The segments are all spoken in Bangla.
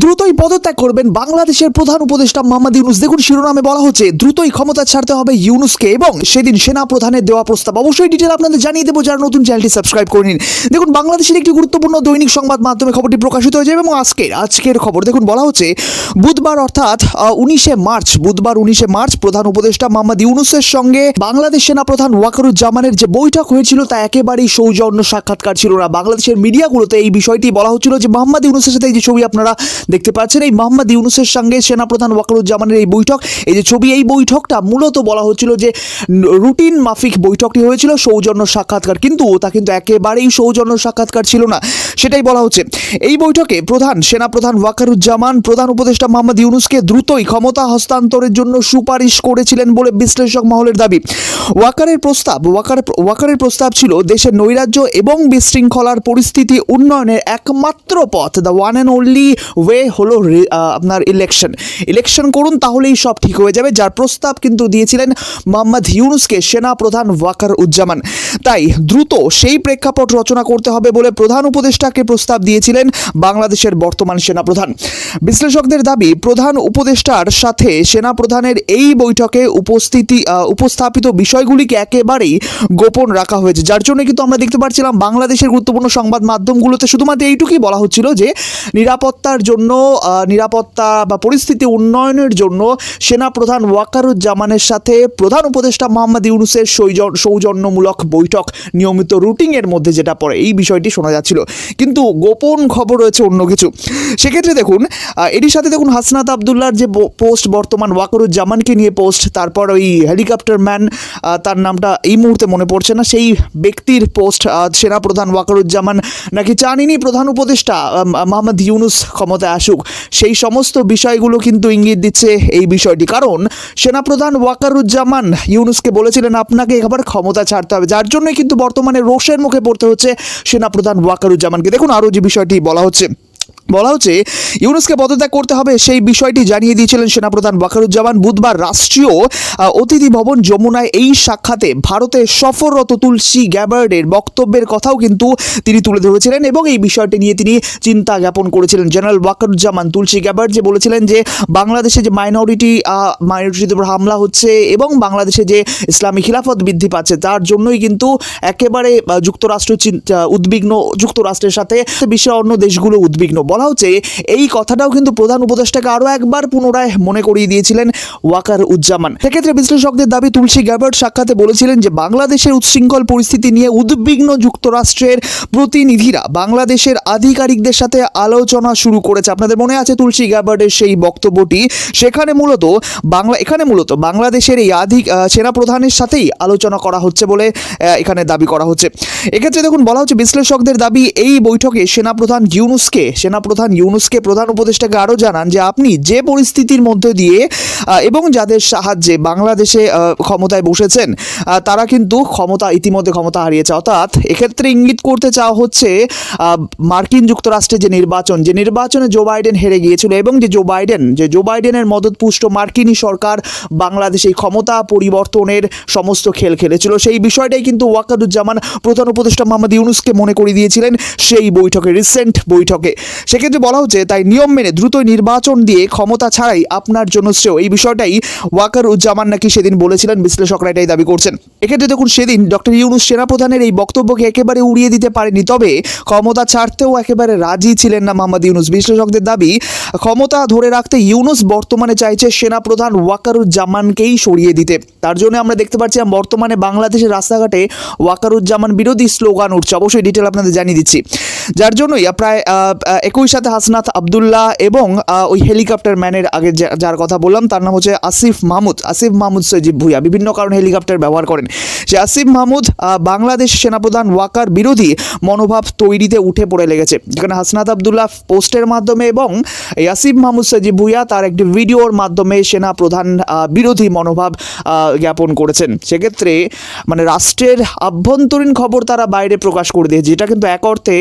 দ্রুতই পদত্যাগ করবেন বাংলাদেশের প্রধান উপদেষ্টা মোহাম্মদ ইউনুস। দেখুন, শিরোনামে বলা হচ্ছে, দ্রুতই ক্ষমতা ছাড়তে হবে ইউনুসকে এবং সেদিন সেনা প্রধানের দেওয়া প্রস্তাব। অবশ্যই ডিটেল আপনাদের জানিয়ে দেবো, যারা নতুন চ্যানেলটি সাবস্ক্রাইব করে নিন দেখুন, বাংলাদেশের একটি গুরুত্বপূর্ণ দৈনিক সংবাদ মাধ্যমে খবরটি প্রকাশিত হয়ে যাবে এবং আজকের আজকের খবর, দেখুন, বলা হচ্ছে, বুধবার অর্থাৎ উনিশে মার্চ, বুধবার উনিশে মার্চ, প্রধান উপদেষ্টা মোহাম্মদ ইউনুসের সঙ্গে বাংলাদেশ সেনা প্রধান ওয়াকারুজ্জামানের যে বৈঠক হয়েছিল, তা একেবারেই সৌজন্য সাক্ষাৎকার ছিল না। বাংলাদেশের মিডিয়াগুলোতে এই বিষয়টি বলা হচ্ছিল যে, মোহাম্মদ ইউনুসের সাথে এই যে ছবি আপনারা দেখতে পাচ্ছেন এই মোহাম্মদ ইউনুসের সঙ্গে সেনাপ্রধান ওয়াকারুজ্জামানের এই বৈঠক। এই যে ছবি, এই বৈঠকটা মূলত বলা হচ্ছিল যে রুটিন মাফিক বৈঠকটি হয়েছিল সৌজন্য সাক্ষাৎকার। কিন্তু তা কিন্তু একেবারেই সৌজন্য সাক্ষাৎকার ছিল না। সেটাই বলা হচ্ছে। এই বৈঠকে প্রধান সেনাপ্রধান ওয়াকারুজ্জামান, প্রধান উপদেষ্টা মোহাম্মদ ইউনুসকে দ্রুতই ক্ষমতা হস্তান্তরের জন্য সুপারিশ করেছিলেন বলে বিশ্লেষক মহলের দাবি। ওয়াকারের প্রস্তাব, ওয়াকার, ওয়াকারের প্রস্তাব ছিল দেশের নৈরাজ্য এবং বিশৃঙ্খলার পরিস্থিতি উন্নয়নের একমাত্র পথ the one and only way হলো রে- আপনার ইলেকশন ইলেকশন করুন তাহলেই সব ঠিক হয়ে যাবে, যার প্রস্তাব কিন্তু দিয়েছিলেন মোহাম্মদ ইউনুসকে সেনা প্রধান ওয়াকার উজ্জামান তাই দ্রুত সেই প্রেক্ষাপট রচনা করতে হবে বলে প্রধান উপদেষ্টাকে প্রস্তাব দিয়েছিলেন বাংলাদেশের বর্তমান সেনাপ্রধান। বিশ্লেষকদের দাবি, প্রধান উপদেষ্টার সাথে সেনাপ্রধানের এই বৈঠকে উপস্থিতি উপস্থাপিত বিষয়গুলিকে একেবারেই গোপন রাখা হয়েছে। যার জন্য কিন্তু আমরা দেখতে পাচ্ছিলাম বাংলাদেশের গুরুত্বপূর্ণ সংবাদ মাধ্যমগুলোতে শুধুমাত্র এইটুকুই বলা হচ্ছিল যে, নিরাপত্তার জন্য আহ, নিরাপত্তা বা পরিস্থিতি উন্নয়নের জন্য সেনাপ্রধান ওয়াকারুজ্জামানের সাথে প্রধান উপদেষ্টা মোহাম্মদ ইউনুসের সৌজ- সৌজন্যমূলক বৈঠক নিয়মিত রুটিনের মধ্যে যেটা পড়ে এই বিষয়টি শোনা যাচ্ছিল। কিন্তু গোপন খবর রয়েছে অন্য কিছু। সেক্ষেত্রে দেখুন এটির সাথে দেখুন হাসনাত আবদুল্লার যে পোস্ট বর্তমান ওয়াকারুজ্জামানকে নিয়ে পোস্ট তারপর ওই হেলিকপ্টার ম্যান তার নামটা এই মুহূর্তে মনে পড়ছে না সেই ব্যক্তির পোস্ট সেনাপ্রধান ওয়াকারুজ্জামান নাকি চানইনি প্রধান উপদেষ্টা মোহাম্মদ ইউনুস ক্ষমতায় আসুক। সেই সমস্ত বিষয়গুলো কিন্তু ইঙ্গিত দিচ্ছে এই বিষয়টি। কারণ সেনাপ্রধান ওয়াকারুজ্জামান ইউনুসকে বলেছিলেন, আপনাকে এবার ক্ষমতা ছাড়তে হবে। যার জন্যই কিন্তু বর্তমানে রোষের মুখে পড়তে হচ্ছে সেনাপ্রধান ওয়াকারুজ্জামানকে। দেখুন আরও যে বিষয়টি বলা হচ্ছে। বলা হচ্ছে, ইউনুসকে পদত্যাগ করতে হবে সেই বিষয়টি জানিয়ে দিয়েছিলেন সেনাপ্রধান ওয়াকারুজ্জামান বুধবার রাষ্ট্রীয় অতিথি ভবন যমুনায় এই সাক্ষাতে ভারতে সফররত তুলসী গ্যাবার্ডের বক্তব্যের কথাও কিন্তু তিনি তুলে ধরেছিলেন এবং এই বিষয়টি নিয়ে তিনি চিন্তা জ্ঞাপন করেছিলেন। জেনারেল ওয়াকারুজ্জামান তুলসী গ্যাবার্ড যে বলেছিলেন যে, বাংলাদেশে যে মাইনরিটি মাইনরিটির উপর হামলা হচ্ছে এবং বাংলাদেশে যে ইসলামী খিলাফত বৃদ্ধি পাচ্ছে, তার জন্যই কিন্তু একেবারে যুক্তরাষ্ট্র উদ্বিগ্ন, যুক্তরাষ্ট্রের সাথে বিশ্বের অন্য দেশগুলো উদ্বিগ্ন। বলা হচ্ছে এই কথাটাও কিন্তু প্রধান উপদেষ্টাকে আরও একবার পুনরায় মনে করিয়ে দিয়েছিলেন ওয়াকার উজ্জামান সেক্ষেত্রে বিশ্লেষকদের দাবি, তুলসী গ্যাবার্ট সাক্ষাতে বলেছিলেন যে বাংলাদেশের উচ্ছৃঙ্খল পরিস্থিতি নিয়ে উদ্বিগ্ন যুক্তরাষ্ট্রের প্রতিনিধিরা বাংলাদেশের আধিকারিকদের সাথে আলোচনা শুরু করেছে। আপনাদের মনে আছে তুলসী গ্যাবার্ডের সেই বক্তব্যটি? সেখানে মূলত বাংলা, এখানে মূলত বাংলাদেশের এই আধিক সেনাপ্রধানের সাথেই আলোচনা করা হচ্ছে বলে এখানে দাবি করা হচ্ছে। এক্ষেত্রে দেখুন, বলা হচ্ছে বিশ্লেষকদের দাবি, এই বৈঠকে সেনাপ্রধান ইউনুসকে সেনাপ্রধান ইউনুসকে প্রধান উপদেষ্টাকে আরও জানান যে আপনি যে পরিস্থিতির মধ্যে দিয়ে এবং যাদের সাহায্যে বাংলাদেশে ক্ষমতায় বসেছেন তারা কিন্তু ক্ষমতা, ইতিমধ্যে ক্ষমতা হারিয়েছে। অর্থাৎ এক্ষেত্রে ইঙ্গিত করতে চাওয়া হচ্ছে মার্কিন যুক্তরাষ্ট্রে যে নির্বাচন, যে নির্বাচনে জো বাইডেন হেরে গিয়েছিল এবং যে জো বাইডেন, যে জো বাইডেনের মদতপুষ্ট মার্কিনী সরকার বাংলাদেশে ক্ষমতা পরিবর্তনের সমস্ত খেল খেলেছিল। সেই বিষয়টাই কিন্তু ওয়াকাদুজ্জামান প্রধান উপদেষ্টা মোহাম্মদ ইউনুসকে মনে করিয়ে দিয়েছিলেন সেই বৈঠকে রিসেন্ট বৈঠকে। সেক্ষেত্রে বলা হচ্ছে, তাই নিয়ম মেনে দ্রুত নির্বাচন দিয়ে ক্ষমতা ছাড়াই আপনার জন্য শ্রেয়। এই বিষয়টাই ওয়াকার উজ্জামান নাকি সেদিন বলেছিলেন, বিশ্লেষকরা এটাই দাবি করছেন। এক্ষেত্রে দেখুন, সেদিন ডক্টর ইউনুস সেনাপ্রধানের এই বক্তব্যকে একেবারে উড়িয়ে দিতে পারেনি। তবে ক্ষমতা ছাড়তেও একেবারে রাজি ছিলেন না মোহাম্মদ ইউনুস। বিশ্লেষকদের দাবি ক্ষমতা ধরে রাখতে ইউনুস বর্তমানে চাইছে সেনাপ্রধান ওয়াকারুজ্জামানকেই সরিয়ে দিতে। তার জন্য আমরা দেখতে পাচ্ছিলাম বর্তমানে বাংলাদেশের রাস্তাঘাটে ওয়াকারুজ্জামান বিরোধী স্লোগান উঠছে। অবশ্যই ডিটেল আপনাদের জানিয়ে দিচ্ছি। যার জন্যই প্রায় একই সাথে হাসনাত আবদুল্লাহ এবং ওই হেলিকপ্টার ম্যানের আগে যার কথা বললাম, তার নাম হচ্ছে আসিফ মাহমুদ আসিফ মাহমুদ সজিব ভুইয়া। বিভিন্ন কারণে হেলিকপ্টার ব্যবহার করেন। সে আসিফ মাহমুদ বাংলাদেশ সেনাপ্রধান ওয়াকার বিরোধী মনোভাব তৈরিতে উঠে পড়ে লেগেছে। যেখানে হাসনাত আবদুল্লাহ পোস্টের মাধ্যমে এবং এই আসিফ মাহমুদ সজিব ভুইয়া তার একটি ভিডিওর মাধ্যমে সেনা প্রধান বিরোধী মনোভাব জ্ঞাপন করেছেন। সেক্ষেত্রে মানে রাষ্ট্রের আভ্যন্তরীণ খবর তারা বাইরে প্রকাশ করে দিয়েছে, যেটা কিন্তু এক অর্থে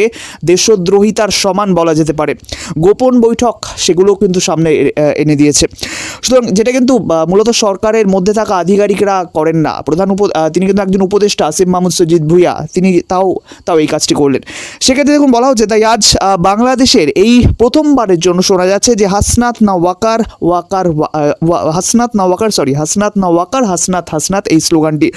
দেশদ্রোহিতার সমান বলা যেতে পারে। গোপন বৈঠক সেগুলো কিন্তু সামনে এনে দিয়েছে। সুতরাং যেটা কিন্তু মূলত সরকারের মধ্যে থাকা আধিকারিকরা করেন না। প্রধান উপ তিনি কিন্তু একজন উপদেষ্টা আসিফ মাহমুদ সজিদ ভুইয়া তিনি তাও তাও এই কাজটি করলেন। সেক্ষেত্রে দেখুন, বলা হচ্ছে তাই আজ বাংলাদেশের এই প্রথমবারের জন্য শোনা যাচ্ছে যে হাসনাত না ওয়াকার ওয়াকার হাসনাত না ওয়াকার সরি হাসনাত না ওয়াকার হাসনাত হাসনাত এই স্লোগানটি।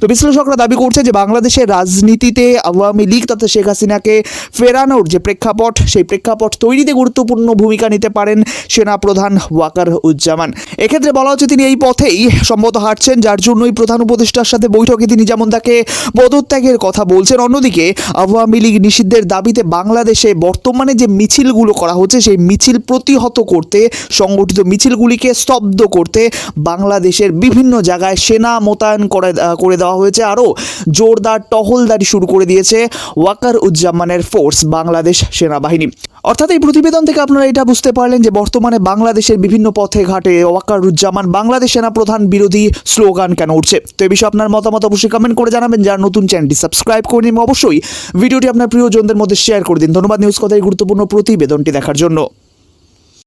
তো বিশ্লেষকরা দাবি করছে যে বাংলাদেশের রাজনীতিতে আওয়ামী লীগ তথা শেখ হাসিনাকে ফেরানোর যে প্রেক্ষাপট, সেই প্রেক্ষাপট তৈরিতে গুরুত্বপূর্ণ ভূমিকা নিতে পারেন সেনা প্রধান ওয়াকার উজ্জামান এক্ষেত্রে বলা হচ্ছে তিনি এই পথেই সম্মত হাঁটছেন, যার জন্যই প্রধান উপদেষ্টার সাথে বৈঠকে তিনি যেমন তাকে পদত্যাগের কথা বলছেন, অন্যদিকে আওয়ামী লীগ নিষিদ্ধের দাবিতে বাংলাদেশে বর্তমানে যে মিছিলগুলো করা হচ্ছে, সেই মিছিল প্রতিহত করতে, সংগঠিত মিছিলগুলিকে স্তব্ধ করতে বাংলাদেশের বিভিন্ন জায়গায় সেনা মোতায়েন করে করে দেওয়া হয়েছে। আরও জোরদার টহলদারি শুরু করে দিয়েছে ওয়াকার উজ্জামানের ফোর্স, বাংলাদেশ সেনাবাহিনী। অর্থাৎ এই প্রতিবেদন থেকে আপনারা এটা বুঝতে পারলেন যে বর্তমানে বাংলাদেশের বিভিন্ন পথে ঘাটে ওয়াকারুজ্জামান বাংলাদেশ সেনা প্রধান বিরোধী স্লোগান কেন উঠছে। তো এই বিষয়ে আপনার মতামত অবশ্যই কমেন্ট করে জানাবেন। যার নতুন চ্যানেলটি সাবস্ক্রাইব করে নিন অবশ্যই ভিডিওটি আপনার প্রিয়জনদের মধ্যে শেয়ার করে দিন। ধন্যবাদ। নিউজ কথায় গুরুত্বপূর্ণ প্রতিবেদনটি দেখার জন্য।